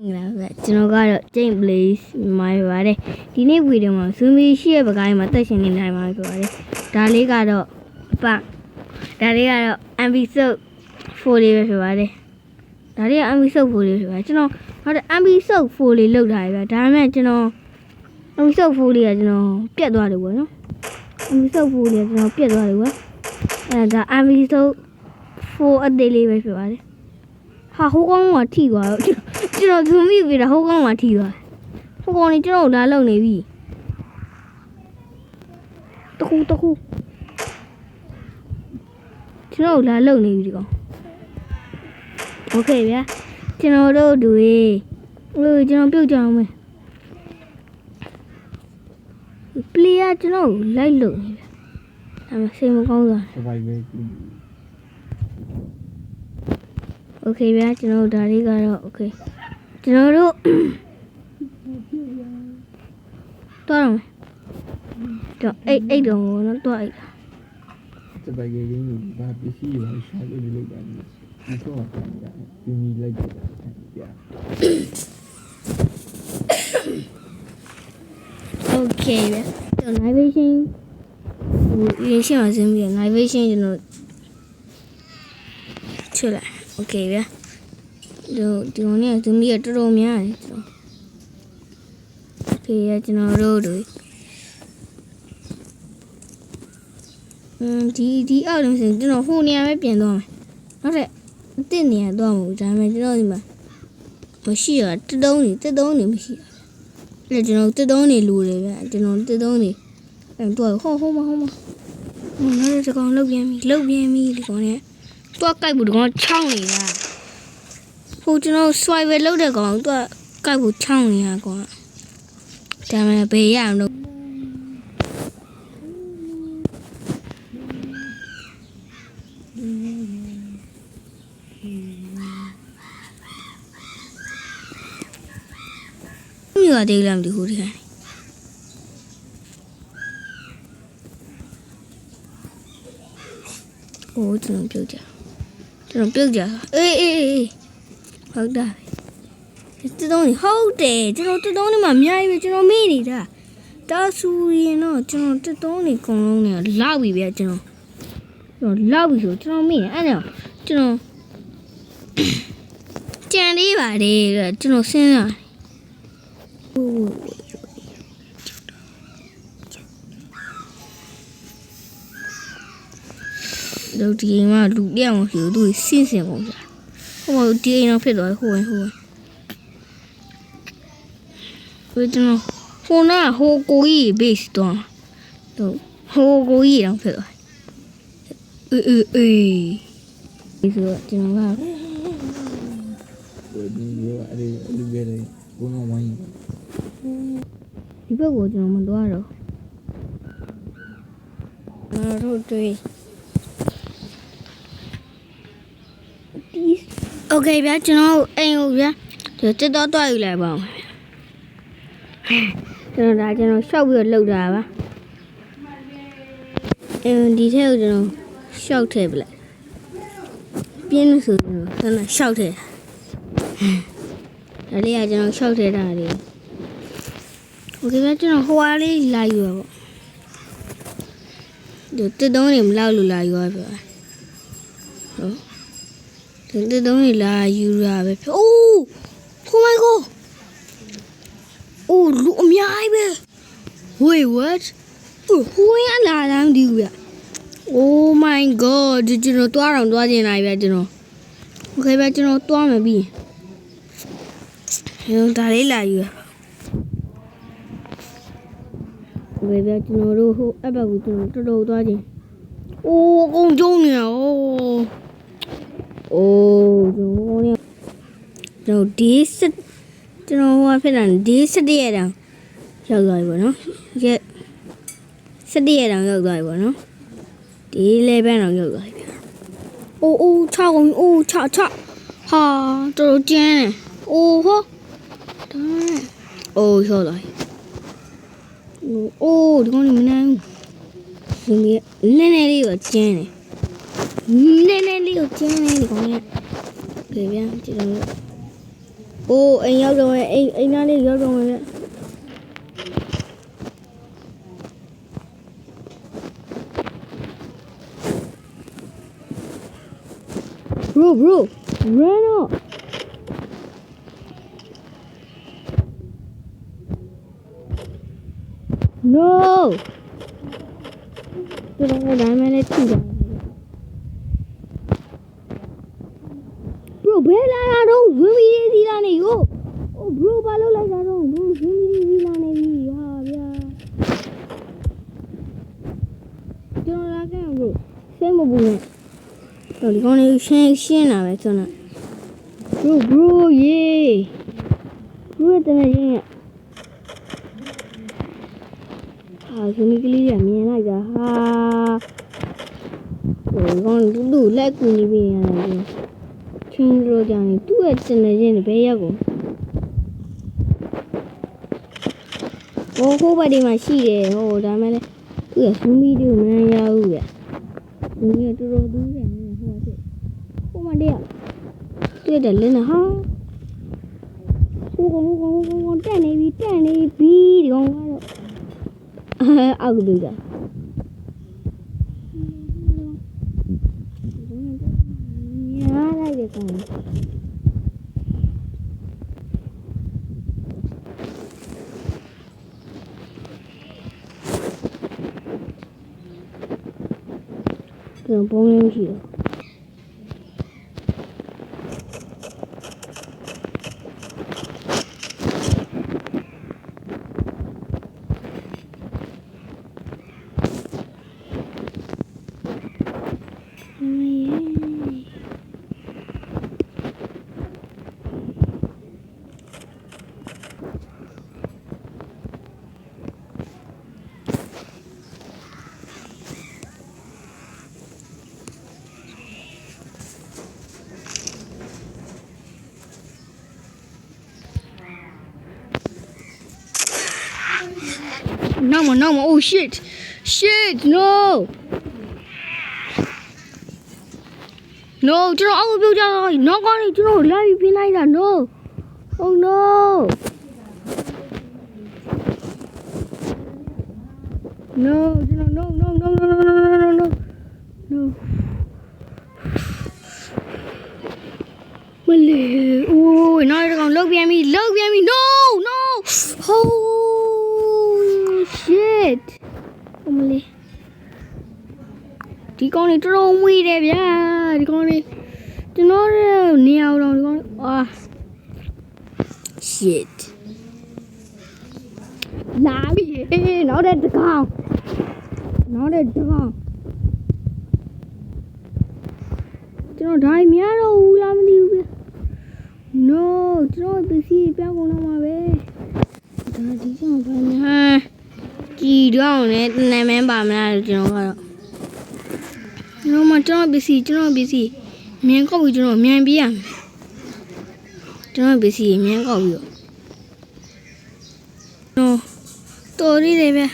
မင်္ဂလာပါကျွန်တော်ကတော့ Jane Blaze မှာပါတယ်ဒီနေ့ဗီဒီယိုမှာ Zoomy ရှိရဲ့ပကိုင်းမှာတက်ရှင်နေနိုင်ပါဆိုပါတယ်ဒါလေးကတော့အပဒါလေးကတော့ episode 4လေးပဲဖြစ်ပါတယ်ဒါလေးက episode 4လေးဖြစ်ပါတယ်ကျွန်တော်ဟုတ်တယ် episode 4လေးလောက်ထားပြီဗျာဒါပေမဲ့ကျွန်တော် episode 4လေးကကျွန်တော်ပြတ်သွားတယ်ပေါ့နော် episode 4လေးကကျွန်တော်ပြတ်သွားတယ်ကွာအဲဒါ episode 4အသေးလေးပဲဖြစ်ပါတယ် ဟာဟိုကောင်ကထိသွားတော့ကျွန်တော်ကျွန်တော်ဇူမိပြီးတော့ဟိုကောင်ကထိသွားဟိုကောင်นี่ကျွန်တော်လာလုံနေပြီတခုတခုကျွန်တော်လာလုံနေပြီဒီကောင်โอเคဗျာကျွန်တော်တို့တွေဟိုကျွန်တော်ပြုတ်ကြအောင်မယ်ပလီယာကျွန်တော်လိုက်လုံနေဗျာဒါမှစိတ်မကောင်းသွား စ OK ဗျာကျွန်တော်တို့ဒါလေးကတော့ OK ကျွန်တော်တို့တော့မယ်တော့အိတ်အိတ်တော့နော်တော့အိတ်စပိုင်ကြီးရင်းဘာပစ္စည်းရောရှာလို့လုပ်တာမျိုးမတော့တာပြင်းလိုက်တာပြာ Okay ဗျတော့ navigation ဟိုရင်းရှင်းအောင်ဆင်းပြီး navigation ကျွန်တော်ချက်လိုက် โอเคဗျာဒီဒီကောင်เนี่ยသူမီးကတော်တော်များတယ်ကျွန်တော်โอเคဗျာကျွန်တော်တို့တွေอืมဒီဒီအောက်လုံးစင်ကျွန်တော်ဟိုနေရာပဲပြင်သွားမယ်နောက်ထပ်အစ်စ်နေရာသွားမှာဒါပေမဲ့ကျွန်တော်ဒီမှာမရှိရတတုံးနေတတုံးနေမရှိရ အဲ့ကျွန်တော်တစ်သုံးနေလူတွေဗျကျွန်တော်တစ်သုံးနေအဲ့တော့ဟောဟောမဟောမဟိုနောက်တစ်ကောင်လုတ်ပြန်ပြီလုတ်ပြန်ပြီဒီကောင်နဲ့ တော့ကြိုက်ဘူးဒီကောင်ချောင်းနေတာဟိုကျွန်တော် swipe ပဲလုတ်တဲ့ကောင်တော့ကြိုက်ဘူးချောင်းနေတာကောင်ဒါမှဘယ်ရအောင်လို့မြို့ရသေးလားမသိဘူးဒီကနေ့โอ้ကျွန်တော်ပြုတ်ကြ ကျွန်တော်ပြုတ်ကြအေးအေးအေးဟုတ်တာတတုံးနေဟုတ်တယ်ကျွန်တော်တတုံးနေမှာအများကြီးပဲကျွန်တော်မေ့နေတာတာဆူရင်တော့ကျွန်တော်တတုံးနေအကုန်လုံးနေလောက်ပြီဗျာကျွန်တော်ကျွန်တော်လောက်ပြီဆိုကျွန်တော်မေ့နေအဲ့ဒါကျွန်တော်ကြံလေးပါတယ်ကျွန်တော်စဉ်းစား တို့ဒီအိမ်မှာလူပြောင်းမရှိဘူးသူစင့်စင်ကုန်ကြဟိုမှာဒီအိမ်တော့ဖြစ်သွားဟိုဝင်ဟိုဝင်ဟိုကျွန်တော်ဟိုနာဟိုကိုကြီး base တော့တို့ဟိုကိုကြီးတော့ဖြစ်သွားအေးအေးအေးဒီဆိုတော့ကျွန်တော်ကဒီရောအဲ့ဒီလူပဲလေဘုံဝိုင်းဒီဘက်ကိုကျွန်တော်မသွားတော့ကျွန်တော်တို့တွေ့ဒီ โอเคဗျာကျွန်တော်အိမ်ကိုဗျာဒီတက်တော့တွားယူလိုက်ပါဦးကျွန်တော်ဒါကျွန်တော်ရှောက်ပြီးတော့လှုပ်တာပါအင်းဒီထဲကိုကျွန်တော်ရှောက်ထည့်ပလိုက်ပြင်းလို့ဆိုကျွန်တော်ဆန္ဒရှောက်ထည့်ဒါလေးကကျွန်တော်ရှောက်ထည့်တာလေး โอเคဗျာကျွန်တော်ဟိုအားလေးလာယူရပေါ့ဒီတက်တုံးနေမလောက်လို့လာယူရပြဟုတ်ဒီ တစ်သုံးနေလာယူရပဲဖြစ်အိုးခိုးမိုင်ကိုအိုးလူအများကြီးပဲ wait what ဟိုရလာလမ်းဒီကွာ oh my god ကျွန်တော်တွားတော့တွားကျင်လာပြီကျွန်တော် okay ပဲကျွန်တော်တွားမယ်ပြီးရင်ဒါလေးလာယူရ okay ပဲကျွန်တော်တို့ဟိုအဘကူကျွန်တော်တော်တော်တွားကျင်အိုးအကုန်ကျုံနေတာအိုး အိုးရိုးနေကျွန်တော်ဒီစကျွန်တော်ဟိုဖြစ်တာဒီစတရက်တောင်ရောက်သွားပြီပေါ့နော်ရက်စတရက်တောင်ရောက်သွားပြီပေါ့နော်ဒီ11တောင်ရောက်သွားပြီအိုးအိုး6ကုန်အိုး6 6ဟာတော်တော်ကျန်းတယ်အိုးဟောဒါအိုးရောက်သွားပြီအိုးဒီကောင်မနိုင်ဘူးဒီနေ့နည်းနည်းလေးတော့ကျန်းတယ် lên lên đi được chưa này thì có nghe. Kể với chị đồng ô, anh nhau rồi, anh anh đã đi nhau rồi. Đấy bro bro Reno No. Tôi đang có đá mẹ này tìm လာတာတော့ဝင်းမီလေးစီလာနေကို oh bro ဘာလုပ်လိုက်တာတော့ bro ဝင်းမီလေးစီလာနေပြီဟာဗျာကျွန်တော်လာခဲ့ bro စိတ်မပူနဲ့တော့ဒီကောင်လေးရှင်းရှင်းလာပဲဆိုတော့ bro bro ယေ bro ရဲ့တမန်ရင်းရဟာဇနီးကလေးကမြင်လိုက်တာဟာဟိုဒီကောင်တူတူလက်ကူနေပြီရတယ် ချင်းရောကြရင်သူ့ရဲ့တမန်ရင်းဘယ်ရောက်ကုန်ဟိုဟိုဘက်ဒီမှာရှိတယ်ဟိုဒါမဲ့လေသူ့ရဲ့ဇူမီတွေကိုမရဘူးဗျဇူမီကတော်တော်ဒူးတယ်ဟိုကဖြစ်ဟိုမတည်းတွေ့တယ်လင်းဟာဟိုကောင်ဟိုကောင်ဟိုကောင်တက်နေပြီတက်နေပြီဒီကောင်ကတော့အဲအောက်တွေ့တာ 嗯。么？不么崩去？No more, no more. Oh shit. Shit, no. No, ကျွန်တော်အောက်ကိုပြုတ်ကြတော့နောက်ကနေကျွန်တော်လာပြီးပြလိုက်တာ no. Oh no. No, ကျွန်တော် no no no no no no no no. No. မလေးအိုးနောက်တစ်ကောင်လုတ်ပြန်ပြီလုတ်ပြန်ပြီ no no oh shit အမလေးဒီကောင်လေးတော်တော်မွေးတယ်ဗျာဒီကောင်လေးကျွန်တော်ရဲ့နေရာတော့ဒီကောင်လေးအာ shit လာပြီနောက်တဲ့တစ်ကောင်နောက်တဲ့တစ်ကောင်ကျွန်တော်ဒါမရတော့ဘူးလားမသိဘူးဗျ no ကျွန်တော်ပစ္စည်းပြောင်းကုန်တော့မှာပဲဒါဒီကြောင့်ဘာညာ ကြည်တော့နဲ့နာမည်ပါမလားလို့ကျွန်တော်ကတော့ကျွန်တော်မှကျွန်တော်ပစ္စည်းကျွန်တော်ပစ္စည်းမြင်ကောက်ပြီးကျွန်တော်မြန်ပြရမယ်ကျွန်တော်ပစ္စည်းမြန်ကောက်ပြီးတော့တော်တော်ရည်တယ်ဗျ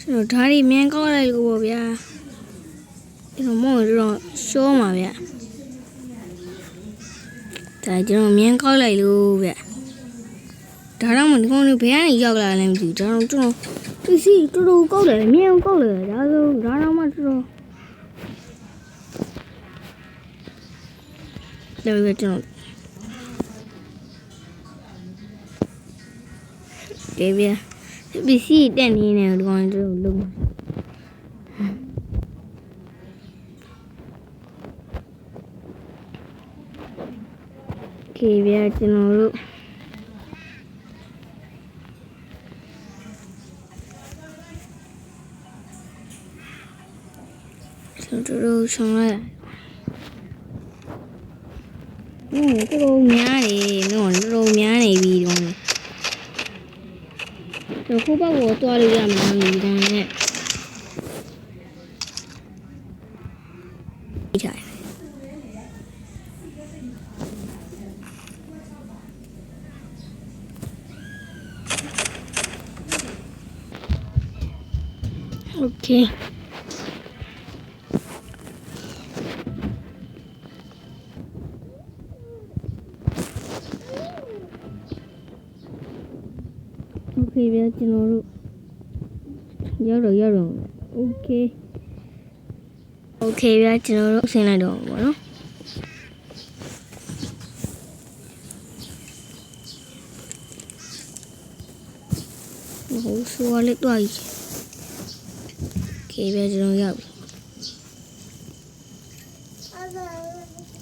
ကျွန်တော်ဓာတ်ရီမြန်ကောက်လိုက်လို့ပေါ့ဗျာကျွန်တော်မောင်တော့ရှောမှာဗျာဒါကျွန်တော်မြင်းကောက်လိုက်လို့ဗျ ဒါတော့မဒီကောင်လေးဘယ်ကနေရောက်လာလဲမသိဘူးဒါတော့ကျွန်တော်ပစ္စည်းတော်တော်ကောက်တယ်မြင်းကောက်တယ်ဒါဆိုဒါတော့မှတော်တော်ဒါပဲကျွန်တော်ဒီဗျပစ္စည်းတက်နေနေဒီကောင်လေးတော်တော်လုံးခေဗျာကျွန်တော်တို့ တော်တို့ဆောင်လိုက်ဟိုတော်တော်များတယ်နော်တော်တော်များနေပြီဒီကောင်လေးကျွန်တော်ခုဘက်ကိုတွားလို့ရမှာမဟုတ်ဘူးဒါနဲ့ဒီတိုင်း Okay. เค ဗျာကျွန်တော်တို့ရောက်တော့ရောက်တော့โอเคโอเคဗျာကျွန်တော်တို့ဆင်းလိုက်တော့မှာပေါ့နော်ဟိုဆိုရလေးတွားကြီးโอเคဗျာကျွန်တော်ရောက်ပြီ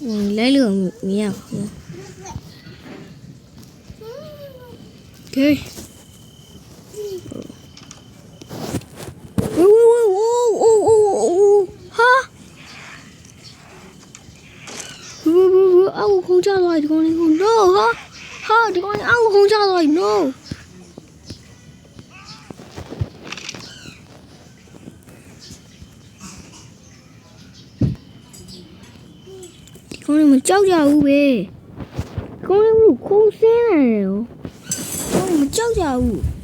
ဟိုလိုက်လို့မရဘူးโอเค အောက်ခုံချသွားဒီကောင်လေးကို no ဟာဟာဒီကောင်လေးအောက်ခုံချသွား no ဒီကောင်လေးမကြောက်ကြဘူးပဲဒီကောင်လေးကခုံစင်းနေတယ်ရောဒီကောင်မကြောက်ကြဘူး။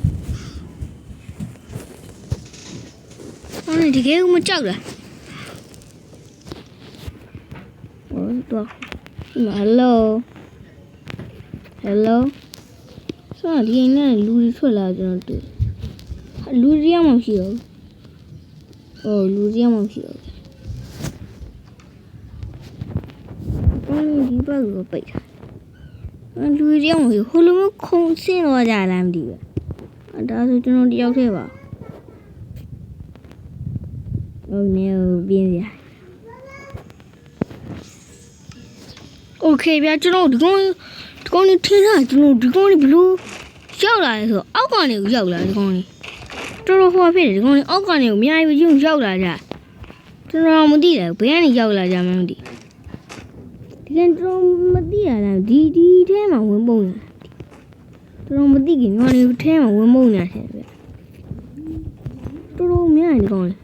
အော်ဒီကဲမကြောက်လား။ဟောတော့ ဟယ်လိုဟယ်လိုဆောဒီနဲ့လူတွေထွက်လာကျွန်တော်တွေ့ဟာလူတွေရမှမရှိတော့ဘူး။အော်လူတွေရမှမရှိတော့ဘူး။အော်ဒီဘက်ကပိတ်တာ။အော်လူတွေရမှမရှိဘူးဟိုလိုမျိုးခုံဆင်းသွားကြလားမသိဘူး။အဲဒါဆိုကျွန်တော်တယောက်တည်းပါ။ဟုတ်နေပြ โอเคဗျာကျွန်တော်ဒီကောင်ဒီကောင်นี่ထင်းတာကျွန်တော်ဒီကောင်นี่ဘလို့ရောက်လာလဲဆိုတော့အောက်ကနေကိုရောက်လာဒီကောင်นี่တော်တော်ဟောဖြစ်တယ်ဒီကောင်นี่အောက်ကနေကိုအများကြီးယူရောက်လာကြကျွန်တော်မသိတယ်ဘယ်ကနေရောက်လာကြမှန်းမသိဒီကန်ကျွန်တော်မသိရလားဒီဒီထဲမှာဝင်ပုံနေတာကျွန်တော်မသိခင်ကောင်นี่ထဲမှာဝင်ပုံနေတာတဲ့ဗျတော်တော်များနေဒီကောင်นี่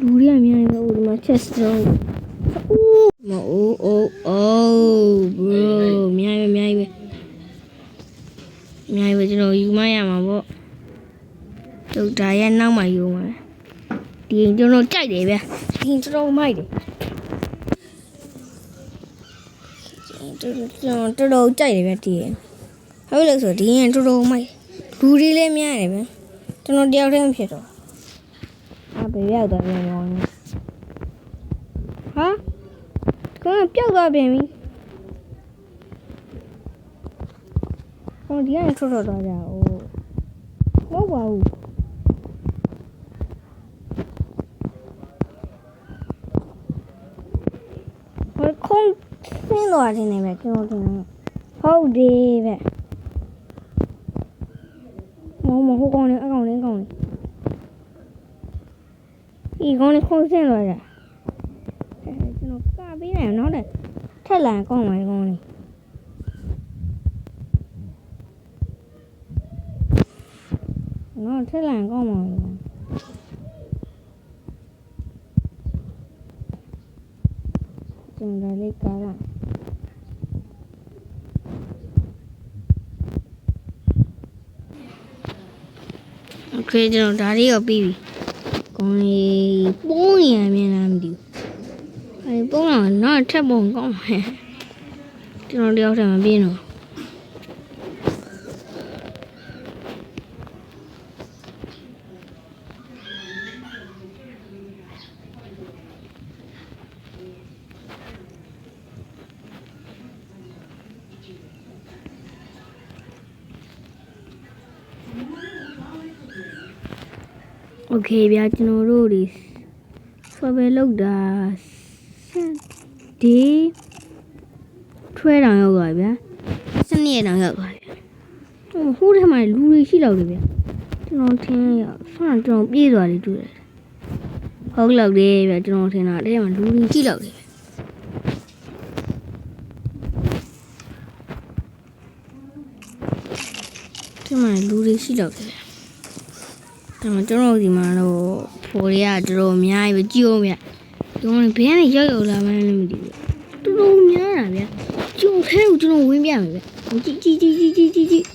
လူတွေကများနေတော့ဒီမှာ chest တော့ဦး မအိုးအိုးအိုး bro များပဲများပဲများပဲကျွန်တော်ယူမရမှာပေါ့ဒုဒါရဲ့နောက်မှယူမှာဒီရင်ကျွန်တော်ကြိုက်တယ်ဗျာဒီရင်ကျွန်တော်မိုက်တယ်ကျွန်တော်တော်တော်ကြိုက်တယ်ဗျာဒီရင်ဟုတ်လို့ဆိုဒီရင်တော်တော်မိုက်လူတွေလည်းများတယ်ဗျာကျွန်တော်တယောက်တည်းမဖြစ်တော့အဘယ်ရောက်သွားပြန်ရောင်းလဲဟာ ကောင်းပျောက်သွားပြန်ပြီဟိုဒီကနေထွက်ထွက်သွားကြဟိုမဟုတ်ပါဘူးဟိုခုံးဆင်းသွားတယ်နေပဲကျွန်တော်တင်ဟုတ်တယ်ပဲမဟုတ်မဟုတ်ကောင်းနေအကောင်လေးကောင်းနေဒီကောင်းလေးခုံးဆင်းသွားကြအဲကျွန်တော်က ပေးနိုင်အောင်နောက်တဲ့ထက်လာရင်ကောင်းပါလေကောင်းလေးနော်ထက်လာရင်ကောင်းပါလေကောင်းကျွန်တော်လေးကားလာโอเคကျွန်တော်ဒါလေးတော့ပြီးပြီ ကောင်းလေးပုံးရံမြင်လားမသိဘူး အဲပုံးတော့နောက်ထပ်ပုံကောင်းမယ်ကျွန်တော်တယောက်တည်းမပြင်းတော့โอเคဗျာကျွန်တော်တို့ဒီဆွဲပဲလောက်တာ ဒီထွဲတောင်ရောက်သွားပြီဗျာစနေတောင်ရောက်သွားပြီဟိုဟိုးထဲမှာလူတွေရှိတော့တယ်ဗျာကျွန်တော်ထင်ရဆွမ်းကျွန်တော်ပြေးသွားတယ်တွေ့တယ်ဟုတ်လောက်တယ်ဗျာကျွန်တော်ထင်တာအဲ့ထဲမှာလူတွေရှိတော့တယ်ဒီမှာလူတွေရှိတော့တယ်ဗျာဒါမှကျွန်တော်ဒီမှာတော့ဖိုးတွေကတော်တော်အများကြီးပဲကြည့်အောင်ဗျ။ ဒီကောင်ဘယ်ကနေရောက်ရောက်လာမှန်းလည်းမသိဘူး။တော်တော်များတာဗျ။ကျုံခဲကိုကျွန်တော်ဝင်းပြမယ်ဗျ။ကြည့်ကြည့်ကြည့်ကြည့်ကြည့်ကြည့်ကြည့်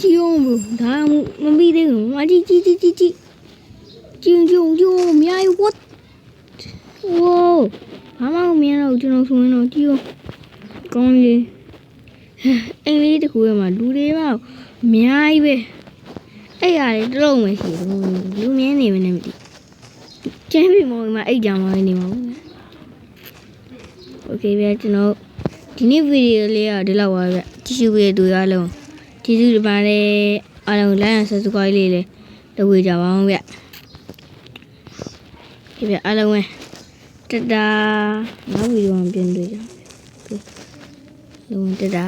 ကြည့်အောင်ဘုဒါမှမပြီးသေးဘူး။မကြည့်ကြည့်ကြည့်ကြည့်ကြည့်ကြည့်ကြုံကြုံအများကြီး what ဝိုးဘာမှမမြင်တော့ကျွန်တော်ဆိုရင်တော့ကြည့်အောင်ကောင်းလေးအင်းလေးတခုရမှာလူတွေကအများကြီးပဲ။အဲ့ရတယ်တလုံးမရှိဘူးလူမြင်းနေမနဲ့မသိ ကျင်းပြီမောင်မှာအိတ်ကြမှာနေမှာဘူးโอเคဗျာကျွန်တော်ဒီနေ့ဗီဒီယိုလေးကဒီလောက်ပါဗျကြည့်ရှုပေးတဲ့သူအားလုံးကျေးဇူးတင်ပါတယ်အားလုံး like and subscribe လေးလည်းလုပ်ဝေကြပါအောင်ဗျဒီဗျအားလုံးပဲတတာနောက်ဗီဒီယိုမှာပြန်တွေ့ကြပါမယ်လုံးဝတတာ